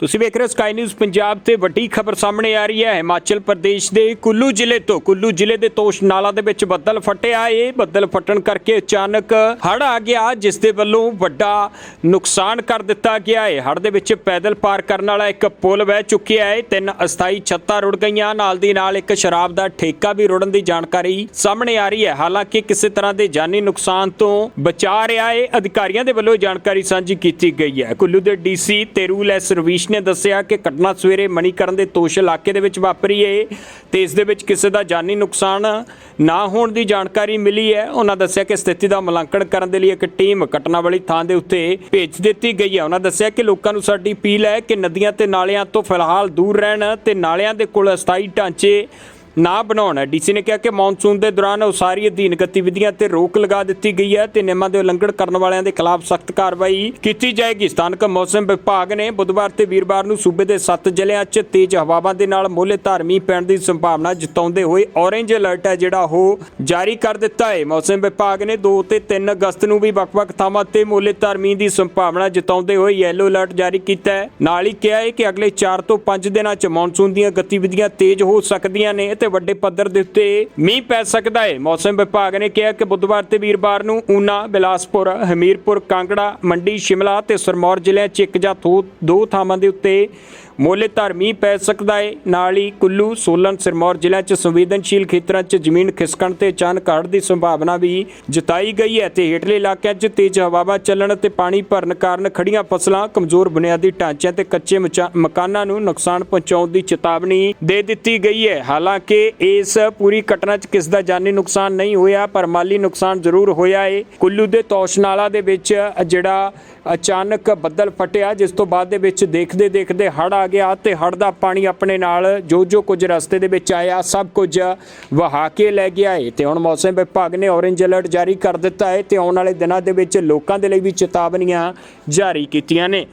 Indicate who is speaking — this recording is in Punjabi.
Speaker 1: ਤੁਸੀਂ ਵੇਖ ਰਹੇ ਹੋ ਸਕਾਈ ਨਿਊਜ਼ ਪੰਜਾਬ ਤੇ ਵੱਡੀ ਖਬਰ ਸਾਹਮਣੇ ਆ ਰਹੀ ਹੈ। ਹਿਮਾਚਲ ਪ੍ਰਦੇਸ਼ ਦੇ ਕੁੱਲੂ ਜ਼ਿਲ੍ਹੇ ਤੋਂ, ਕੁੱਲੂ ਜ਼ਿਲ੍ਹੇ ਦੇ ਤੋਸ਼ ਨਾਲਾ ਦੇ ਵਿੱਚ ਬੱਦਲ ਫਟਿਆ। ਏ ਬੱਦਲ ਫਟਣ ਕਰਕੇ ਅਚਾਨਕ ਹੜ੍ਹ ਆ ਗਿਆ, ਜਿਸ ਦੇ ਵੱਲੋਂ ਵੱਡਾ ਨੁਕਸਾਨ ਕਰ ਦਿੱਤਾ ਗਿਆ ਏ ਹੜ੍ਹ ਦੇ ਵਿੱਚ ਪੈਦਲ ਪਾਰ ਕਰਨ ਵਾਲਾ ਇੱਕ ਪੁਲ ਵਹਿ ਚੁੱਕਿਆ ਏ ਤਿੰਨ ਅਸਥਾਈ ਛੱਤਾਂ ਰੁੜ ਗਈਆਂ। ਨਾਲ ਦੀ ਨਾਲ ਇੱਕ ਸ਼ਰਾਬ ਦਾ ਠੇਕਾ ਵੀ ਰੁੜਨ ਦੀ ਜਾਣਕਾਰੀ ਸਾਹਮਣੇ ਆ ਰਹੀ ਹੈ। ਹਾਲਾਂਕਿ ਕਿਸੇ ਤਰ੍ਹਾਂ ਦੇ ਜਾਨੀ ਨੁਕਸਾਨ ਤੋਂ ਬਚਾ ਰਿਹਾ ਏ ਅਧਿਕਾਰੀਆਂ ਦੇ ਵੱਲੋਂ ਜਾਣਕਾਰੀ ਸਾਂਝੀ ਕੀਤੀ ਗਈ ਹੈ। ਕੁੱਲੂ ਦੇ ਡੀਸੀ ਤੇਰੂਲ ਐਸ ਰਵੀਸ਼ ਨੇ ਦੱਸਿਆ ਕਿ ਘਟਨਾ ਸਵੇਰੇ ਮਣੀਕਰਨ ਦੇ ਤੋਸ਼ ਇਲਾਕੇ ਦੇ ਵਿੱਚ ਵਾਪਰੀ ਹੈ ਤੇ ਇਸ ਦੇ ਵਿੱਚ ਕਿਸੇ ਦਾ ਜਾਨੀ ਨੁਕਸਾਨ ਨਾ ਹੋਣ ਦੀ ਜਾਣਕਾਰੀ ਮਿਲੀ ਹੈ। ਉਹਨਾਂ ਦੱਸਿਆ ਕਿ ਸਥਿਤੀ ਦਾ ਮੁਲਾਂਕਣ ਕਰਨ ਦੇ ਲਈ ਇੱਕ ਟੀਮ ਘਟਨਾ ਵਾਲੀ ਥਾਂ ਦੇ ਉੱਤੇ ਭੇਜ ਦਿੱਤੀ ਗਈ ਹੈ। ਉਹਨਾਂ ਦੱਸਿਆ ਕਿ ਲੋਕਾਂ ਨੂੰ ਸਾਡੀ ਅਪੀਲ ਹੈ ਕਿ ਨਦੀਆਂ ਤੇ ਨਾਲਿਆਂ ਤੋਂ ਫਿਲਹਾਲ ਦੂਰ ਰਹਿਣ ਤੇ ਨਾਲਿਆਂ ਦੇ ਕੋਲ ਅਸਥਾਈ ਢਾਂਚੇ ਨਾ ਬਣਾਉਣ ਡੀਸੀ ਨੇ ਕਿਹਾ ਕਿ ਮੌਨਸੂਨ ਦੇ ਦੌਰਾਨ ਉਸਾਰੀ ਅਧੀਨ ਗਤੀਵਿਧੀਆਂ ਤੇ ਰੋਕ ਲਗਾ ਦਿੱਤੀ ਗਈ ਹੈ ਤੇ ਨਿਯਮਾਂ ਦੇ ਉਲੰਘਣ ਕਰਨ ਵਾਲਿਆਂ ਦੇ ਖਿਲਾਫ ਸਖਤ ਕਾਰਵਾਈ ਕੀਤੀ ਜਾਏਗੀ। ਸਥਾਨਕ ਮੌਸਮ ਵਿਭਾਗ ਨੇ ਬੁੱਧਵਾਰ ਤੇ ਵੀਰਵਾਰ ਨੂੰ ਸੂਬੇ ਦੇ 7 ਜ਼ਿਲ੍ਹਿਆਂ 'ਚ ਤੇਜ਼ ਹਵਾਵਾਂ ਦੇ ਨਾਲ ਮੋਲੇ ਧਾਰਮੀ ਪੈਣ ਦੀ ਸੰਭਾਵਨਾ ਜਤਾਉਂਦੇ ਹੋਏ ਔਰੇਂਜ ਅਲਰਟ ਹੈ ਜਿਹੜਾ ਉਹ ਜਾਰੀ ਕਰ ਦਿੱਤਾ ਹੈ। ਮੌਸਮ ਵਿਭਾਗ ਨੇ 2 ਤੇ 3 ਅਗਸਤ ਨੂੰ ਵੀ ਵੱਖ-ਵੱਖ ਥਾਵਾਂ ਤੇ ਮੋਲੇ ਧਾਰਮੀ ਦੀ ਸੰਭਾਵਨਾ ਜਤਾਉਂਦੇ ਹੋਏ ਯੈਲੋ ਅਲਰਟ ਜਾਰੀ ਕੀਤਾ ਹੈ। ਨਾਲ ਹੀ ਕਿਹਾ ਹੈ ਕਿ ਅਗਲੇ 4 ਤੋਂ 5 ਦਿਨਾਂ 'ਚ ਮੌਨਸੂਨ ਦੀਆਂ ਗਤੀਵਿਧੀਆਂ ਤੇਜ਼ ਹੋ ਸਕਦੀਆਂ ਨੇ ਤੇ ਵੱਡੇ ਪੱਧਰ ਦੇ ਉੱਤੇ ਮੀਂਹ ਪੈ ਸਕਦਾ ਹੈ। ਮੌਸਮ ਵਿਭਾਗ ਨੇ ਕਿਹਾ ਕਿ ਬੁੱਧਵਾਰ ਤੇ ਵੀਰਵਾਰ ਨੂੰ ਊਨਾ, ਬਿਲਾਸਪੁਰ, ਹਮੀਰਪੁਰ, ਕਾਂਗੜਾ, ਮੰਡੀ, ਸ਼ਿਮਲਾ ਤੇ ਸਰਮੌਰ ਜ਼ਿਲ੍ਹਿਆਂ 'ਚ ਇੱਕ ਜਾਂ ਦੋ ਥਾਵਾਂ ਦੇ ਉੱਤੇ ਮੋਲੇ ਧਰਮੀ ਪੈ ਸਕਦਾ ਹੈ ਨਾਲ ਹੀ ਕੁੱਲੂ, ਸੋਲਨ, ਸਿਰਮੌਰ ਜ਼ਿਲ੍ਹਿਆਂ 'ਚ ਸੰਵੇਦਨਸ਼ੀਲ ਖੇਤਰਾਂ 'ਚ ਜ਼ਮੀਨ ਖਿਸਕਣ ਤੇ ਅਚਾਨਕ ਹੜ੍ਹ ਦੀ ਸੰਭਾਵਨਾ ਵੀ ਜਤਾਈ ਗਈ ਹੈ ਤੇ ਹੇਠਲੇ ਇਲਾਕਿਆਂ 'ਚ ਤੇਜ਼ ਹਵਾਵਾਂ ਚੱਲਣ ਅਤੇ ਪਾਣੀ ਭਰਨ ਕਾਰਨ ਖੜੀਆਂ ਫਸਲਾਂ ਕਮਜ਼ੋਰ ਬੁਨਿਆਦੀ ਢਾਂਚਿਆਂ ਤੇ ਕੱਚੇ ਮਚਾ- ਮਕਾਨਾਂ ਨੂੰ ਨੁਕਸਾਨ ਪਹੁੰਚਾਉਣ ਦੀ ਚੇਤਾਵਨੀ ਦੇ ਦਿੱਤੀ ਗਈ ਹੈ। ਹਾਲਾਂਕਿ ਇਸ ਪੂਰੀ ਘਟਨਾ 'ਚ ਕਿਸ ਦਾ ਜਾਨੀ ਨੁਕਸਾਨ ਨਹੀਂ ਹੋਇਆ, ਪਰ ਮਾਲੀ ਨੁਕਸਾਨ ਜ਼ਰੂਰ ਹੋਇਆ ਏ। ਕੁੱਲੂ ਦੇ ਤੌਸ਼ਨਾਲਾ ਦੇ ਵਿੱਚ ਜਿਹੜਾ ਅਚਾਨਕ ਬੱਦਲ ਫਟਿਆ, ਜਿਸ ਤੋਂ ਬਾਅਦ ਦੇ ਵਿੱਚ ਦੇਖਦੇ ਦੇਖਦੇ ਹੜ੍ਹ ਆ ਗਿਆ ਤੇ ਹੜ ਦਾ ਪਾਣੀ ਆਪਣੇ ਨਾਲ ਜੋ ਜੋ ਕੁਝ ਰਸਤੇ ਦੇ ਵਿੱਚ ਆਇਆ, ਸਭ ਕੁਝ ਵਹਾ ਕੇ ਲੈ ਗਿਆ ਹੈ ਤੇ ਹੁਣ ਮੌਸਮ ਵਿਭਾਗ ਨੇ ਔਰੇਂਜ ਅਲਰਟ ਜਾਰੀ ਕਰ ਦਿੱਤਾ ਹੈ ਤੇ ਆਉਣ ਵਾਲੇ ਦਿਨਾਂ ਦੇ ਵਿੱਚ ਲੋਕਾਂ ਦੇ ਲਈ ਵੀ ਚੇਤਾਵਨੀਆਂ ਜਾਰੀ ਕੀਤੀਆਂ ਨੇ।